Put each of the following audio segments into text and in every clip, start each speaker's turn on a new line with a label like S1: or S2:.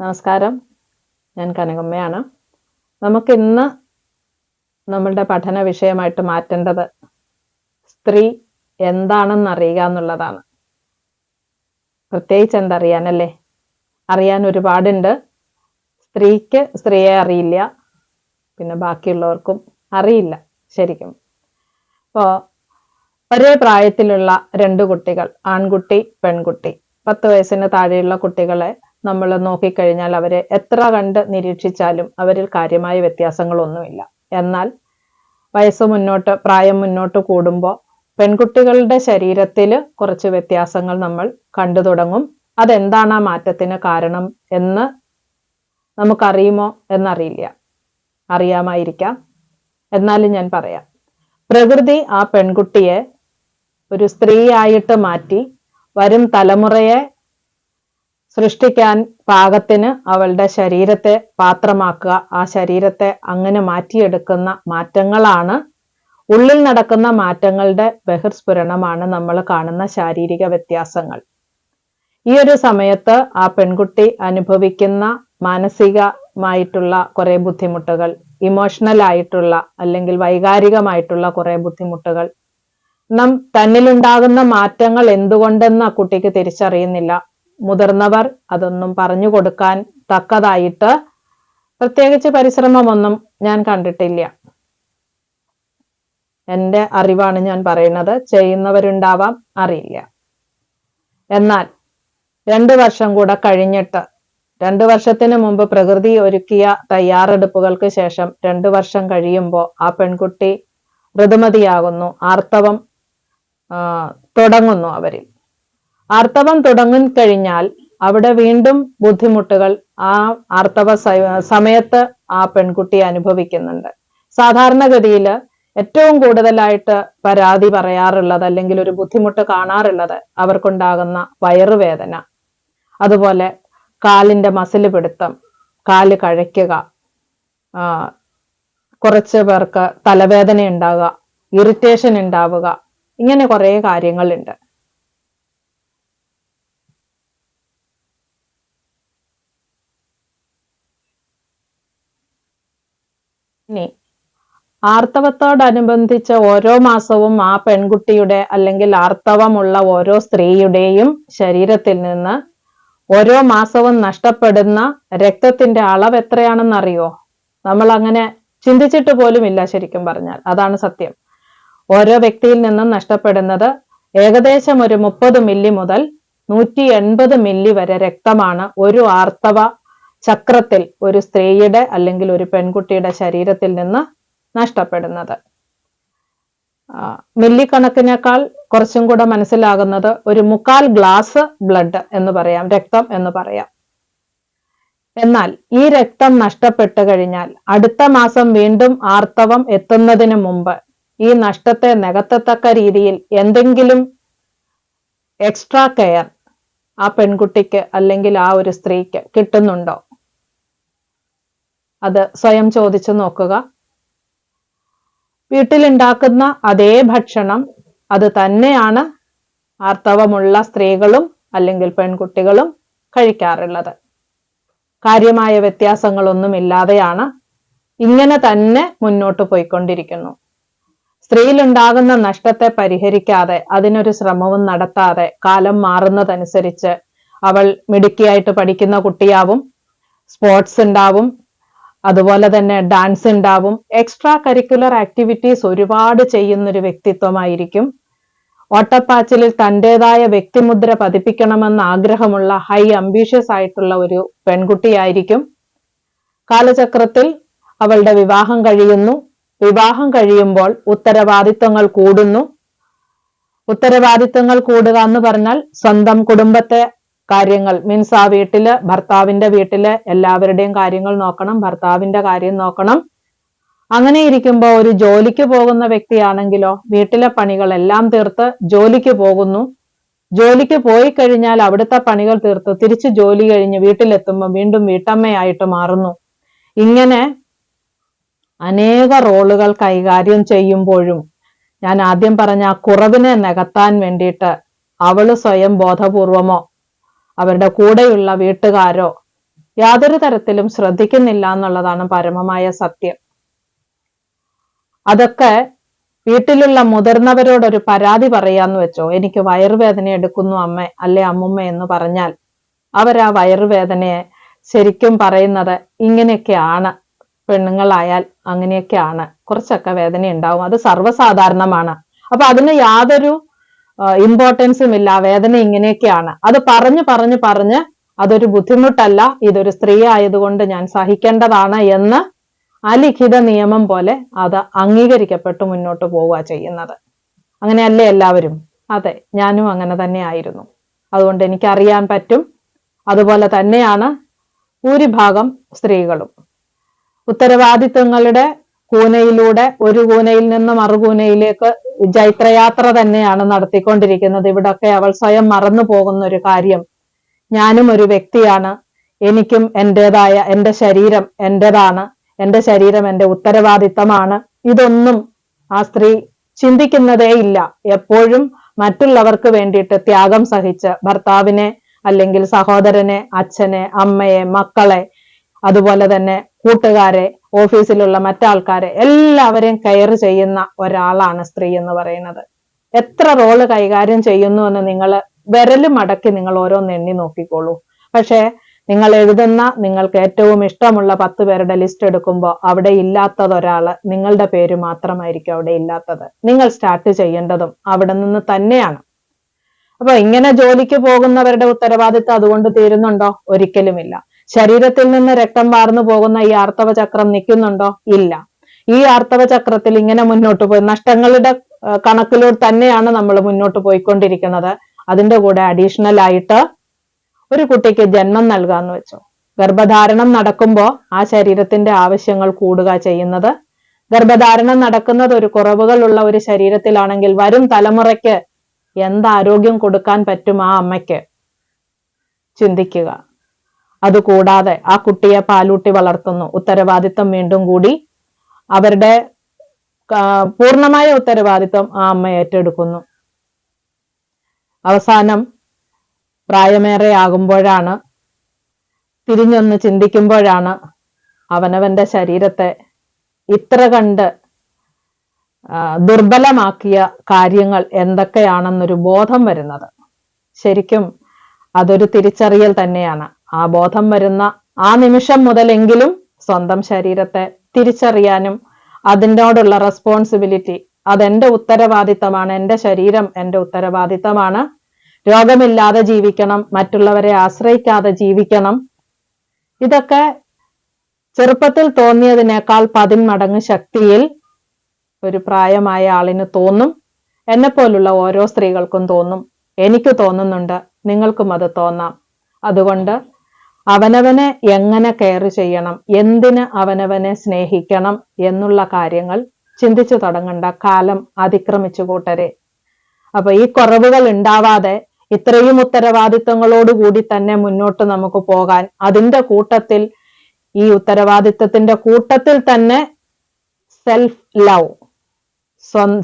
S1: നമസ്കാരം. ഞാൻ കനകമ്മയാണ്. നമുക്ക് ഇന്ന് നമ്മളുടെ പഠന വിഷയമായിട്ട് മാറ്റേണ്ടത് സ്ത്രീ എന്താണെന്ന് അറിയുക എന്നുള്ളതാണ്. പ്രത്യേകിച്ച് എന്തറിയാനല്ലേ? അറിയാൻ ഒരുപാടുണ്ട്. സ്ത്രീക്ക് സ്ത്രീയെ അറിയില്ല. പിന്നെ ബാക്കിയുള്ളവർക്കും അറിയില്ല ശരിക്കും. അപ്പോൾ ഒരേ പ്രായത്തിലുള്ള രണ്ട് കുട്ടികൾ ആൺകുട്ടി പെൺകുട്ടി. പത്ത് വയസ്സിന് താഴെയുള്ള കുട്ടികളെ നമ്മൾ നോക്കിക്കഴിഞ്ഞാൽ അവരെ എത്ര കണ്ട് നിരീക്ഷിച്ചാലും അവരിൽ കാര്യമായ വ്യത്യാസങ്ങളൊന്നുമില്ല. എന്നാൽ വയസ്സ് മുന്നോട്ട് പ്രായം മുന്നോട്ട് കൂടുമ്പോൾ പെൺകുട്ടികളുടെ ശരീരത്തിൽ കുറച്ച് വ്യത്യാസങ്ങൾ നമ്മൾ കണ്ടു തുടങ്ങും. അതെന്താണ് ആ മാറ്റത്തിന് കാരണം എന്ന് നമുക്കറിയുമോ എന്നറിയില്ല. അറിയാമായിരിക്കാം. എന്നാലും ഞാൻ പറയാം. പ്രകൃതി ആ പെൺകുട്ടിയെ ഒരു സ്ത്രീയായിട്ട് മാറ്റി വരും തലമുറയെ സൃഷ്ടിക്കാൻ പാകത്തിന് അവളുടെ ശരീരത്തെ പാത്രമാക്കുക. ആ ശരീരത്തെ അങ്ങനെ മാറ്റിയെടുക്കുന്ന മാറ്റങ്ങളാണ് ഉള്ളിൽ നടക്കുന്ന മാറ്റങ്ങളുടെ ബഹിർസ്ഫുരണമാണ് നമ്മൾ കാണുന്ന ശാരീരിക വ്യത്യാസങ്ങൾ. ഈ ഒരു സമയത്ത് ആ പെൺകുട്ടി അനുഭവിക്കുന്ന മാനസികമായിട്ടുള്ള കുറെ ബുദ്ധിമുട്ടുകൾ ഇമോഷണൽ ആയിട്ടുള്ള അല്ലെങ്കിൽ വൈകാരികമായിട്ടുള്ള കുറെ ബുദ്ധിമുട്ടുകൾ നാം തന്നിലുണ്ടാകുന്ന മാറ്റങ്ങൾ എന്തുകൊണ്ടെന്ന് ആ കുട്ടിക്ക് തിരിച്ചറിയുന്നില്ല. മുതിർന്നവർ അതൊന്നും പറഞ്ഞു കൊടുക്കാൻ തക്കതായിട്ട് പ്രത്യേകിച്ച് പരിശ്രമമൊന്നും ഞാൻ കണ്ടിട്ടില്ല. എന്റെ അറിവാണ് ഞാൻ പറയുന്നത്. ചെയ്യുന്നവരുണ്ടാവാം അറിയില്ല. എന്നാൽ രണ്ടു വർഷം കൂടെ കഴിഞ്ഞിട്ട് രണ്ടു വർഷത്തിന് മുമ്പ് പ്രകൃതി ഒരുക്കിയ തയ്യാറെടുപ്പുകൾക്ക് ശേഷം രണ്ടു വർഷം കഴിയുമ്പോൾ ആ പെൺകുട്ടി ഋതുമതിയാകുന്നു ആർത്തവം തുടങ്ങുന്നു അവരിൽ. ആർത്തവം തുടങ്ങി കഴിഞ്ഞാൽ അവിടെ വീണ്ടും ബുദ്ധിമുട്ടുകൾ ആ ആർത്തവ സമയത്ത് ആ പെൺകുട്ടി അനുഭവിക്കുന്നുണ്ട്. സാധാരണഗതിയിൽ ഏറ്റവും കൂടുതലായിട്ട് പരാതി പറയാറുള്ളത് അല്ലെങ്കിൽ ഒരു ബുദ്ധിമുട്ട് കാണാറുള്ളത് അവർക്കുണ്ടാകുന്ന വയറുവേദന. അതുപോലെ കാലിന്റെ മസിൽ പിടുത്തം കാൽ കഴയ്ക്കുക കുറച്ച് പേർക്ക് തലവേദന ഉണ്ടാവുക ഇറിറ്റേഷൻ ഉണ്ടാവുക ഇങ്ങനെ കുറേ കാര്യങ്ങളുണ്ട്. ഇനി ആർത്തവത്തോടനുബന്ധിച്ച് ഓരോ മാസവും ആ പെൺകുട്ടിയുടെ അല്ലെങ്കിൽ ആർത്തവമുള്ള ഓരോ സ്ത്രീയുടെയും ശരീരത്തിൽ നിന്ന് ഓരോ മാസവും നഷ്ടപ്പെടുന്ന രക്തത്തിന്റെ അളവ് എത്രയാണെന്ന് അറിയോ നമ്മൾ അങ്ങനെ ചിന്തിച്ചിട്ട് പോലും ഇല്ല ശരിക്കും പറഞ്ഞാൽ. അതാണ് സത്യം. ഓരോ വ്യക്തിയിൽ നിന്നും നഷ്ടപ്പെടുന്നത് ഏകദേശം ഒരു മുപ്പത് മില്ലി മുതൽ നൂറ്റി എൺപത് മില്ലി വരെ രക്തമാണ് ഒരു ആർത്തവ ചക്രത്തിൽ ഒരു സ്ത്രീയുടെ അല്ലെങ്കിൽ ഒരു പെൺകുട്ടിയുടെ ശരീരത്തിൽ നിന്ന് നഷ്ടപ്പെടുന്നത്. മില്ലിക്കണക്കിനേക്കാൾ കുറച്ചും കൂടെ മനസ്സിലാകുന്നത് ഒരു മുക്കാൽ ഗ്ലാസ് ബ്ലഡ് എന്ന് പറയാം രക്തം എന്ന് പറയാം. എന്നാൽ ഈ രക്തം നഷ്ടപ്പെട്ടു കഴിഞ്ഞാൽ അടുത്ത മാസം വീണ്ടും ആർത്തവം എത്തുന്നതിന് മുമ്പ് ഈ നഷ്ടത്തെ നികത്തത്തക്ക രീതിയിൽ എന്തെങ്കിലും എക്സ്ട്രാ കെയർ ആ പെൺകുട്ടിക്ക് അല്ലെങ്കിൽ ആ ഒരു സ്ത്രീക്ക് കിട്ടുന്നുണ്ടോ? അത് സ്വയം ചോദിച്ചു നോക്കുക. വീട്ടിലുണ്ടാക്കുന്ന അതേ ഭക്ഷണം അത് തന്നെയാണ് ആർത്തവമുള്ള സ്ത്രീകളും അല്ലെങ്കിൽ പെൺകുട്ടികളും കഴിക്കാറുള്ളത്. കാര്യമായ വ്യത്യാസങ്ങളൊന്നുമില്ലാതെയാണ് ഇങ്ങനെ തന്നെ മുന്നോട്ട് പോയിക്കൊണ്ടിരിക്കുന്നു. സ്ത്രീയിലുണ്ടാകുന്ന നഷ്ടത്തെ പരിഹരിക്കാതെ അതിനൊരു ശ്രമവും നടത്താതെ കാലം മാറുന്നതനുസരിച്ച് അവൾ മിടുക്കിയായിട്ട് പഠിക്കുന്ന കുട്ടിയാവും സ്പോർട്സ് ഉണ്ടാവും അതുപോലെ തന്നെ ഡാൻസ് ഉണ്ടാവും. എക്സ്ട്രാ കരിക്കുലർ ആക്ടിവിറ്റീസ് ഒരുപാട് ചെയ്യുന്നൊരു വ്യക്തിത്വമായിരിക്കും. ഓട്ടപ്പാച്ചിലിൽ തന്റെതായ വ്യക്തിമുദ്ര പതിപ്പിക്കണമെന്ന ആഗ്രഹമുള്ള ഹൈ അംബീഷ്യസ് ആയിട്ടുള്ള ഒരു പെൺകുട്ടിയായിരിക്കും. കാലചക്രത്തിൽ അവളുടെ വിവാഹം കഴിയുന്നു. വിവാഹം കഴിയുമ്പോൾ ഉത്തരവാദിത്വങ്ങൾ കൂടുന്നു. ഉത്തരവാദിത്വങ്ങൾ കൂടുക എന്ന് പറഞ്ഞാൽ സ്വന്തം കുടുംബത്തെ കാര്യങ്ങൾ. മീൻസ് ആ വീട്ടിൽ ഭർത്താവിന്റെ വീട്ടിൽ എല്ലാവരുടെയും കാര്യങ്ങൾ നോക്കണം ഭർത്താവിന്റെ കാര്യം നോക്കണം. അങ്ങനെ ഇരിക്കുമ്പോൾ ഒരു ജോലിക്ക് പോകുന്ന വ്യക്തിയാണെങ്കിലോ വീട്ടിലെ പണികൾ എല്ലാം തീർത്ത് ജോലിക്ക് പോകുന്നു. ജോലിക്ക് പോയി കഴിഞ്ഞാൽ അവിടുത്തെ പണികൾ തീർത്ത് തിരിച്ച് ജോലി കഴിഞ്ഞ് വീട്ടിലെത്തുമ്പോൾ വീണ്ടും വീട്ടമ്മയായിട്ട് മാറുന്നു. ഇങ്ങനെ അനേക റോളുകൾ കൈകാര്യം ചെയ്യുമ്പോഴും ഞാൻ ആദ്യം പറഞ്ഞ ആ കുറവിനെ നികത്താൻ വേണ്ടിയിട്ട് അവൾ സ്വയം ബോധപൂർവമോ അവരുടെ കൂടെയുള്ള വീട്ടുകാരോ യാതൊരു തരത്തിലും ശ്രദ്ധിക്കുന്നില്ല എന്നുള്ളതാണ് പരമമായ സത്യം. അതൊക്കെ വീട്ടിലുള്ള മുതിർന്നവരോടൊരു പരാതി പറയാന്ന് വെച്ചോ? എനിക്ക് വയറുവേദന എടുക്കുന്നു അമ്മ അല്ലെ അമ്മുമ്മ എന്ന് പറഞ്ഞാൽ അവർ ആ വയറുവേദനയെ ശരിക്കും പറയുന്നത് ഇങ്ങനെയൊക്കെയാണ്. പെണ്ണുങ്ങളായാൽ അങ്ങനെയൊക്കെയാണ്. കുറച്ചൊക്കെ വേദന ഉണ്ടാവും അത് സർവസാധാരണമാണ്. അപ്പൊ അതിന് യാതൊരു ഇമ്പോർട്ടൻസും ഇല്ല വേദന ഇങ്ങനെയൊക്കെയാണ്. അത് പറഞ്ഞു പറഞ്ഞു പറഞ്ഞ് അതൊരു ബുദ്ധിമുട്ടല്ല ഇതൊരു സ്ത്രീ ആയതുകൊണ്ട് ഞാൻ സഹിക്കേണ്ടതാണ് എന്ന് അലിഖിത നിയമം പോലെ അത് അംഗീകരിക്കപ്പെട്ട് മുന്നോട്ട് പോവുക ചെയ്യുന്നത്. അങ്ങനെയല്ലേ എല്ലാവരും? അതെ ഞാനും അങ്ങനെ തന്നെ ആയിരുന്നു. അതുകൊണ്ട് എനിക്കറിയാൻ പറ്റും. അതുപോലെ തന്നെയാണ് ഭൂരിഭാഗം സ്ത്രീകളും. ഉത്തരവാദിത്വങ്ങളുടെ കൂനയിലൂടെ ഒരു കൂനയിൽ നിന്ന് മറുകൂനയിലേക്ക് ജൈത്രയാത്ര തന്നെയാണ് നടത്തിക്കൊണ്ടിരിക്കുന്നത്. ഇവിടൊക്കെ അവൾ സ്വയം മറന്നു പോകുന്ന ഒരു കാര്യം. ഞാനും ഒരു വ്യക്തിയാണ്. എനിക്കും എന്റെതായ എന്റെ ശരീരം എന്റെതാണ് എന്റെ ശരീരം എന്റെ ഉത്തരവാദിത്തമാണ്. ഇതൊന്നും ആ സ്ത്രീ ചിന്തിക്കുന്നതേ ഇല്ല. എപ്പോഴും മറ്റുള്ളവർക്ക് വേണ്ടിയിട്ട് ത്യാഗം സഹിച്ച് ഭർത്താവിനെ അല്ലെങ്കിൽ സഹോദരനെ അച്ഛനെ അമ്മയെ മക്കളെ അതുപോലെ തന്നെ കൂട്ടുകാരെ ഓഫീസിലുള്ള മറ്റാൾക്കാരെ എല്ലാവരെയും കെയർ ചെയ്യുന്ന ഒരാളാണ് സ്ത്രീ എന്ന് പറയുന്നത്. എത്ര റോൾ കൈകാര്യം ചെയ്യുന്നു എന്ന് നിങ്ങൾ വിരൽ അടക്കി നിങ്ങൾ ഓരോന്ന് എണ്ണി നോക്കിക്കോളൂ. പക്ഷേ നിങ്ങൾ എഴുതുന്ന നിങ്ങൾക്ക് ഏറ്റവും ഇഷ്ടമുള്ള പത്ത് പേരുടെ ലിസ്റ്റ് എടുക്കുമ്പോൾ അവിടെ ഇല്ലാത്തത് ഒരാൾ നിങ്ങളുടെ പേര് മാത്രമായിരിക്കും അവിടെ ഇല്ലാത്തത്. നിങ്ങൾ സ്റ്റാർട്ട് ചെയ്യേണ്ടതും അവിടെ നിന്ന് തന്നെയാണ്. അപ്പൊ ഇങ്ങനെ ജോലിക്ക് പോകുന്നവരുടെ ഉത്തരവാദിത്തം അതുകൊണ്ട് തീരുന്നുണ്ടോ? ഒരിക്കലുമില്ല. ശരീരത്തിൽ നിന്ന് രക്തം വാർന്നു പോകുന്ന ഈ ആർത്തവ ചക്രം നിൽക്കുന്നുണ്ടോ? ഇല്ല. ഈ ആർത്തവ ചക്രത്തിൽ ഇങ്ങനെ മുന്നോട്ട് പോയി നഷ്ടങ്ങളുടെ കണക്കിലൂടെ തന്നെയാണ് നമ്മൾ മുന്നോട്ട് പോയിക്കൊണ്ടിരിക്കുന്നത്. അതിന്റെ കൂടെ അഡീഷണൽ ആയിട്ട് ഒരു കുട്ടിക്ക് ജന്മം നൽകാന്ന് വെച്ചു. ഗർഭധാരണം നടക്കുമ്പോൾ ആ ശരീരത്തിന്റെ ആവശ്യങ്ങൾ കൂടുക ചെയ്യുന്നത്. ഗർഭധാരണം നടക്കുന്നത് ഒരു കുറവുകളുള്ള ഒരു ശരീരത്തിലാണെങ്കിൽ വരും തലമുറയ്ക്ക് എന്ത് ആരോഗ്യം കൊടുക്കാൻ പറ്റും ആ അമ്മയ്ക്ക്? ചിന്തിക്കുക. അതുകൂടാതെ ആ കുട്ടിയെ പാലൂട്ടി വളർത്തുന്നു. ഉത്തരവാദിത്തം വീണ്ടും കൂടി അവരുടെ പൂർണമായ ഉത്തരവാദിത്വം ആ അമ്മ ഏറ്റെടുക്കുന്നു. അവസാനം പ്രായമേറെ ആകുമ്പോഴാണ് തിരിഞ്ഞൊന്ന് ചിന്തിക്കുമ്പോഴാണ് അവനവന്റെ ശരീരത്തെ ഇത്ര കണ്ട് ദുർബലമാക്കിയ കാര്യങ്ങൾ എന്തൊക്കെയാണെന്നൊരു ബോധം വരുന്നത്. ശരിക്കും അതൊരു തിരിച്ചറിയൽ തന്നെയാണ്. ആ ബോധം വരുന്ന ആ നിമിഷം മുതലെങ്കിലും സ്വന്തം ശരീരത്തെ തിരിച്ചറിയാനും അതിനോടുള്ള റെസ്പോൺസിബിലിറ്റി അതെന്റെ ഉത്തരവാദിത്തമാണ് എന്റെ ശരീരം എന്റെ ഉത്തരവാദിത്തമാണ്. രോഗമില്ലാതെ ജീവിക്കണം മറ്റുള്ളവരെ ആശ്രയിക്കാതെ ജീവിക്കണം. ഇതൊക്കെ ചെറുപ്പത്തിൽ തോന്നിയതിനേക്കാൾ പതിന്മടങ്ങ് ശക്തിയിൽ ഒരു പ്രായമായ ആളിന് തോന്നും. എന്നെ പോലുള്ള ഓരോ സ്ത്രീകൾക്കും തോന്നും. എനിക്ക് തോന്നുന്നുണ്ട് നിങ്ങൾക്കും അത് തോന്നാം. അതുകൊണ്ട് അവനവനെ എങ്ങനെ കെയർ ചെയ്യണം? എന്തിന് അവനവനെ സ്നേഹിക്കണം? എന്നുള്ള കാര്യങ്ങൾ ചിന്തിച്ചു തുടങ്ങേണ്ട. കാലം അതിക്രമിച്ചു കൂട്ടരെ. അപ്പൊ ഈ കുറവുകൾ ഉണ്ടാവാതെ ഇത്രയും ഉത്തരവാദിത്വങ്ങളോടുകൂടി തന്നെ മുന്നോട്ട് നമുക്ക് പോകാൻ അതിന്റെ കൂട്ടത്തിൽ ഈ ഉത്തരവാദിത്തത്തിന്റെ കൂട്ടത്തിൽ തന്നെ സെൽഫ് ലവ്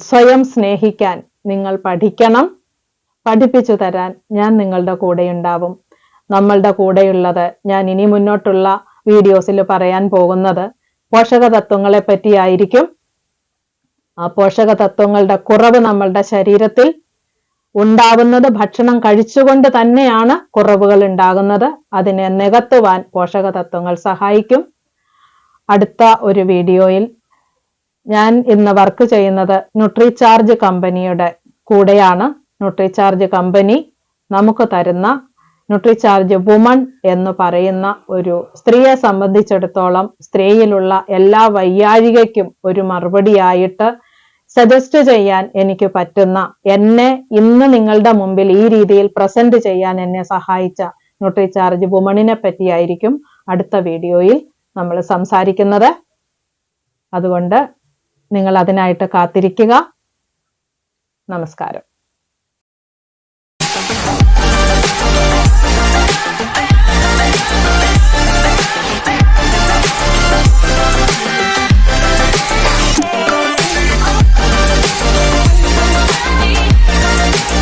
S1: സ്വയം സ്നേഹിക്കാൻ നിങ്ങൾ പഠിക്കണം പഠിപ്പിച്ചു തരാൻ ഞാൻ നിങ്ങളുടെ കൂടെ ഉണ്ടാവും നമ്മളുടെ കൂടെയുള്ളത് ഞാൻ ഇനി മുന്നോട്ടുള്ള വീഡിയോസിൽ പറയാൻ പോകുന്നത് പോഷക തത്വങ്ങളെ പറ്റിയായിരിക്കും. ആ പോഷക തത്വങ്ങളുടെ കുറവ് നമ്മളുടെ ശരീരത്തിൽ ഉണ്ടാവുന്നത് ഭക്ഷണം കഴിച്ചുകൊണ്ട് തന്നെയാണ് കുറവുകൾ ഉണ്ടാകുന്നത്. അതിനെ നികത്തുവാൻ പോഷക തത്വങ്ങൾ സഹായിക്കും. അടുത്ത ഒരു വീഡിയോയിൽ ഞാൻ ഇന്ന് വർക്ക് ചെയ്യുന്നത് ന്യൂട്രിചാർജ് കമ്പനിയുടെ കൂടെയാണ്. ന്യൂട്രിചാർജ് കമ്പനി നമുക്ക് തരുന്ന ന്യൂട്രിചാർജ് വുമൺ എന്ന് പറയുന്ന ഒരു സ്ത്രീയെ സംബന്ധിച്ചിടത്തോളം സ്ത്രീയിലുള്ള എല്ലാ വയ്യാഴികയ്ക്കും ഒരു മറുപടിയായിട്ട് സജസ്റ്റ് ചെയ്യാൻ എനിക്ക് പറ്റുന്ന എന്നെ ഇന്ന് നിങ്ങളുടെ മുമ്പിൽ ഈ രീതിയിൽ പ്രസന്റ് ചെയ്യാൻ എന്നെ സഹായിച്ച ന്യൂട്രിചാർജ് വുമണിനെ പറ്റിയായിരിക്കും അടുത്ത വീഡിയോയിൽ നമ്മൾ സംസാരിക്കുന്നത്. അതുകൊണ്ട് നിങ്ങൾ അതിനായിട്ട് കാത്തിരിക്കുക. നമസ്കാരം.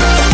S1: Thank